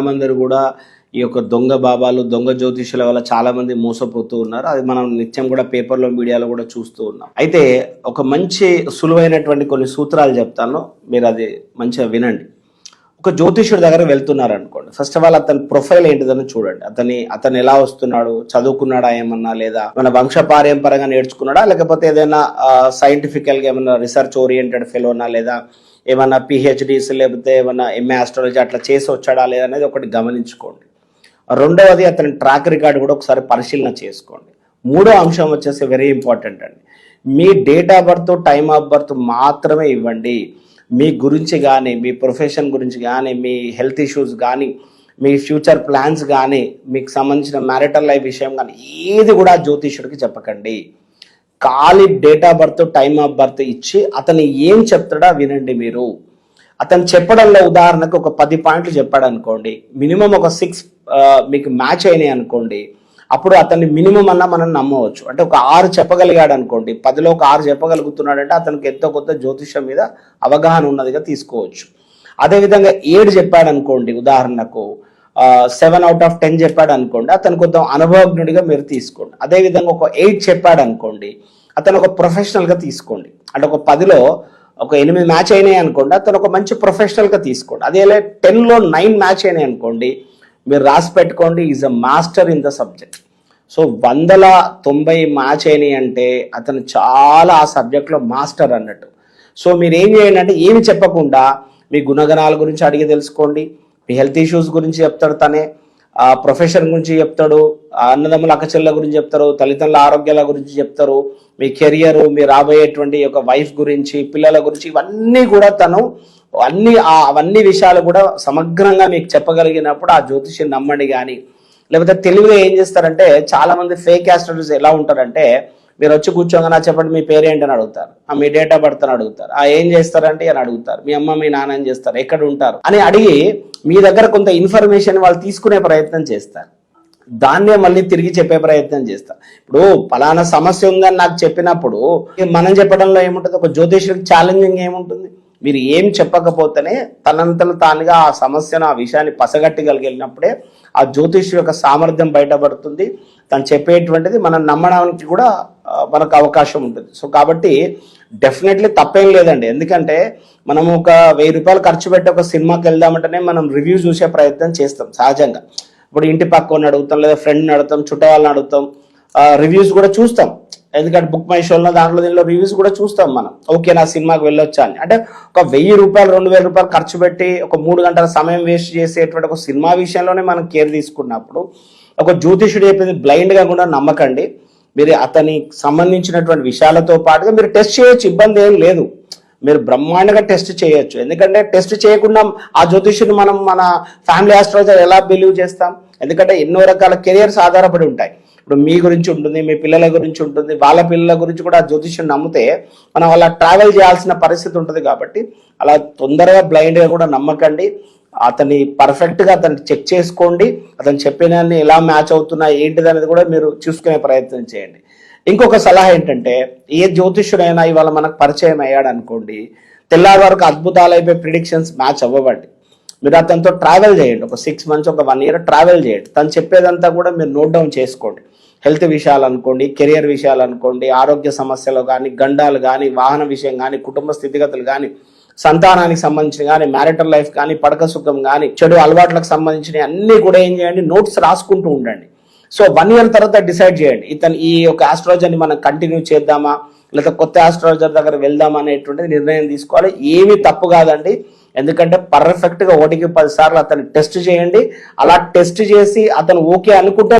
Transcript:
మంది కూడా ఈ యొక్క దొంగ బాబాలు దొంగ జ్యోతిషుల వల్ల చాలా మంది మోసపోతూ ఉన్నారు. అది మనం నిత్యం కూడా పేపర్లో మీడియాలో కూడా చూస్తూ ఉన్నాం. అయితే ఒక మంచి సులువైనటువంటి కొన్ని సూత్రాలు చెప్తాను. మీరు అది మంచిగా వినండి. ఒక జ్యోతిష్యుడి దగ్గర వెళ్తున్నారు అనుకోండి ఫస్ట్ ఆఫ్ ఆల్ అతని ప్రొఫైల్ ఏంటిదని చూడండి. అతని అతను ఎలా వస్తున్నాడు? చదువుకున్నాడా ఏమన్నా లేదా? మన వంశపార్యంపరంగా నేర్చుకున్నాడా? లేకపోతే ఏదైనా సైంటిఫికల్గా ఏమన్నా రీసెర్చ్ ఓరియంటెడ్ ఫెలోనా లేదా ఏమన్నా పిహెచ్డీస్ లేకపోతే ఏమన్నా ఎంఏ ఆస్ట్రాలజీ అట్లా చేసి వచ్చాడా లేదా అనేది ఒకటి గమనించుకోండి. రెండవది అతని ట్రాక్ రికార్డ్ కూడా ఒకసారి పరిశీలన చేసుకోండి. మూడో అంశం వచ్చేసి వెరీ ఇంపార్టెంట్ అండి. మీ date of birth time of birth మాత్రమే ఇవ్వండి. మీ గురించి కానీ మీ ప్రొఫెషన్ గురించి కానీ మీ హెల్త్ ఇష్యూస్ కానీ మీ ఫ్యూచర్ ప్లాన్స్ కానీ మీకు సంబంధించిన మ్యారిటల్ లైఫ్ విషయం కానీ ఏది కూడా జ్యోతిష్యుడికి చెప్పకండి. ఖాళీ date of birth time of birth ఇచ్చి అతను ఏం చెప్తాడో వినండి మీరు. అతను చెప్పడంలో ఉదాహరణకు ఒక పది పాయింట్లు చెప్పాడు అనుకోండి మినిమం ఒక సిక్స్ మీకు మ్యాచ్ అయినాయి అనుకోండి అప్పుడు అతన్ని మినిమం అన్నా మనం నమ్మవచ్చు. అంటే ఒక ఆరు చెప్పగలిగాడు అనుకోండి. పదిలో ఒక ఆరు చెప్పగలుగుతున్నాడంటే అతనికి ఎంతో కొత్త జ్యోతిషం మీద అవగాహన ఉన్నదిగా తీసుకోవచ్చు. అదేవిధంగా ఏడు చెప్పాడు అనుకోండి ఉదాహరణకు సెవెన్ అవుట్ ఆఫ్ టెన్ చెప్పాడు అనుకోండి అతను కొంత అనుభవజ్ఞుడిగా మీరు తీసుకోండి. అదేవిధంగా ఒక ఎయిట్ చెప్పాడు అనుకోండి అతను ఒక ప్రొఫెషనల్గా తీసుకోండి. అంటే ఒక పదిలో ఒక ఎనిమిది మ్యాచ్ అయినాయి అనుకోండి అతను ఒక మంచి ప్రొఫెషనల్గా తీసుకోండి. అదే టెన్లో నైన్ మ్యాచ్ అయినాయి అనుకోండి మీరు రాసి పెట్టుకోండి is a master in the subject. So వందల తొంభై మ్యాచ్ అయినాయి అంటే అతను చాలా ఆ సబ్జెక్ట్లో మాస్టర్ అన్నట్టు. సో మీరు ఏం చేయండి అంటే ఏమి చెప్పకుండా మీ గుణగణాల గురించి అడిగి తెలుసుకోండి. మీ హెల్త్ ఇష్యూస్ గురించి చెప్తాడు తనే. ఆ ప్రొఫెషన్ గురించి చెప్తాడు. అన్నదమ్ముల అక్కచెల్ల గురించి చెప్తారు. తల్లిదండ్రుల ఆరోగ్యాల గురించి చెప్తారు. మీ కెరియర్ మీ రాబోయేటువంటి యొక్క వైఫ్ గురించి పిల్లల గురించి ఇవన్నీ కూడా తను అన్ని అవన్నీ విషయాలు కూడా సమగ్రంగా మీకు చెప్పగలిగినప్పుడు ఆ జ్యోతిష్యం నమ్మండి కానీ లేకపోతే తెలివిగా ఏం చేస్తారంటే చాలా మంది ఫేక్ ఆస్ట్రాలజర్స్ ఎలా ఉంటారంటే మీరు వచ్చి కూర్చోగా నా చెప్పండి మీ పేరు ఏంటని అడుగుతారు. ఆ మీ డేట్ ఆఫ్ బర్త్ అని అడుగుతారు. ఆ ఏం చేస్తారంటే అని అడుగుతారు. మీ అమ్మ మీ నాన్న ఏం చేస్తారు? ఎక్కడ ఉంటారు? అని అడిగి మీ దగ్గర కొంత ఇన్ఫర్మేషన్ వాళ్ళు తీసుకునే ప్రయత్నం చేస్తారు. దాన్నే మళ్ళీ తిరిగి చెప్పే ప్రయత్నం చేస్తారు. ఇప్పుడు పలానా సమస్య ఉందని నాకు చెప్పినప్పుడు మనం చెప్పడంలో ఏముంటుంది? ఒక జ్యోతిష్యుడికి ఛాలెంజింగ్ ఏముంటుంది? మీరు ఏం చెప్పకపోతేనే తనంతలు తానుగా ఆ సమస్యను ఆ విషయాన్ని పసగట్టగలిగినప్పుడే ఆ జ్యోతిష్యు యొక్క సామర్థ్యం బయటపడుతుంది. తను చెప్పేటువంటిది మనం నమ్మడానికి కూడా మనకు అవకాశం ఉంటుంది. సో కాబట్టి డెఫినెట్లీ తప్పేం లేదండి. ఎందుకంటే మనం ఒక వెయ్యి రూపాయలు ఖర్చు పెట్టి ఒక సినిమాకి వెళ్దామంటేనే మనం రివ్యూ చూసే ప్రయత్నం చేస్తాం సహజంగా. ఇప్పుడు ఇంటి పక్కన అడుగుతాం లేదా ఫ్రెండ్ని అడుగుతాం చుట్టవాళ్ళని అడుగుతాం రివ్యూస్ కూడా చూస్తాం. ఎందుకంటే బుక్ మై షోలో దాంట్లో దీనిలో రివ్యూస్ కూడా చూస్తాం మనం. ఓకే నా సినిమాకి వెళ్ళొచ్చా అని. అంటే ఒక వెయ్యి రూపాయలు రెండు వేల రూపాయలు ఖర్చు పెట్టి ఒక మూడు గంటల సమయం వేస్ట్ చేసేటువంటి ఒక సినిమా విషయంలోనే మనం కేర్ తీసుకున్నప్పుడు ఒక జ్యోతిషుడు చెప్పింది బ్లైండ్గా కూడా నమ్మకండి. మీరు అతనికి సంబంధించినటువంటి విషయాలతో పాటుగా మీరు టెస్ట్ చేయొచ్చు ఇబ్బంది ఏం లేదు. మీరు బ్రహ్మాండంగా టెస్ట్ చేయొచ్చు. ఎందుకంటే టెస్ట్ చేయకుండా ఆ జ్యోతిష్యుని మనం మన ఫ్యామిలీ ఆస్ట్రాలజర్ ఎలా బిలీవ్ చేస్తాం? ఎందుకంటే ఎన్నో రకాల కెరియర్స్ ఆధారపడి ఉంటాయి. ఇప్పుడు మీ గురించి ఉంటుంది మీ పిల్లల గురించి ఉంటుంది వాళ్ళ పిల్లల గురించి కూడా ఆ జ్యోతిష్యం నమ్మితే మనం అలా ట్రావెల్ చేయాల్సిన పరిస్థితి ఉంటుంది కాబట్టి అలా తొందరగా బ్లైండ్గా కూడా నమ్మకండి. అతన్ని పర్ఫెక్ట్గా అతన్ని చెక్ చేసుకోండి. అతను చెప్పిన ఎలా మ్యాచ్ అవుతున్నాయి ఏంటిది అనేది కూడా మీరు చూసుకునే ప్రయత్నం చేయండి. ఇంకొక సలహా ఏంటంటే ఏ జ్యోతిష్యుడైనా ఇవాళ మనకు పరిచయం అయ్యాడు అనుకోండి తెల్లారి వరకు అద్భుతాలు అయిపోయి ప్రిడిక్షన్స్ మ్యాచ్ అవ్వబట్టి మీరు అతనితో ట్రావెల్ చేయండి ఒక సిక్స్ మంత్స్ ఒక వన్ ఇయర్ ట్రావెల్ చేయండి. తను చెప్పేదంతా కూడా మీరు నోట్ డౌన్ చేసుకోండి. హెల్త్ విషయాలు అనుకోండి కెరియర్ విషయాలు అనుకోండి ఆరోగ్య సమస్యలు కానీ గండాలు కానీ వాహన విషయం కానీ కుటుంబ స్థితిగతులు కానీ సంతానానికి సంబంధించిన కానీ మ్యారిటల్ లైఫ్ కానీ పడక సుఖం కానీ చెడు అలవాట్లకు సంబంధించిన అన్ని కూడా ఏం చేయండి నోట్స్ రాసుకుంటూ ఉండండి. సో వన్ ఇయర్ తర్వాత డిసైడ్ చేయండి. ఇతను ఈ యొక్క ఆస్ట్రాలజర్ని మనం కంటిన్యూ చేద్దామా? లేదా కొత్త ఆస్ట్రాలజర్ దగ్గర వెళ్దామా అనేటువంటిది నిర్ణయం తీసుకోవాలి. ఏమీ తప్పు కాదండి. ఎందుకంటే పర్ఫెక్ట్గా ఒకటికి పది సార్లు అతను టెస్ట్ చేయండి. అలా టెస్ట్ చేసి అతను ఓకే అనుకుంటే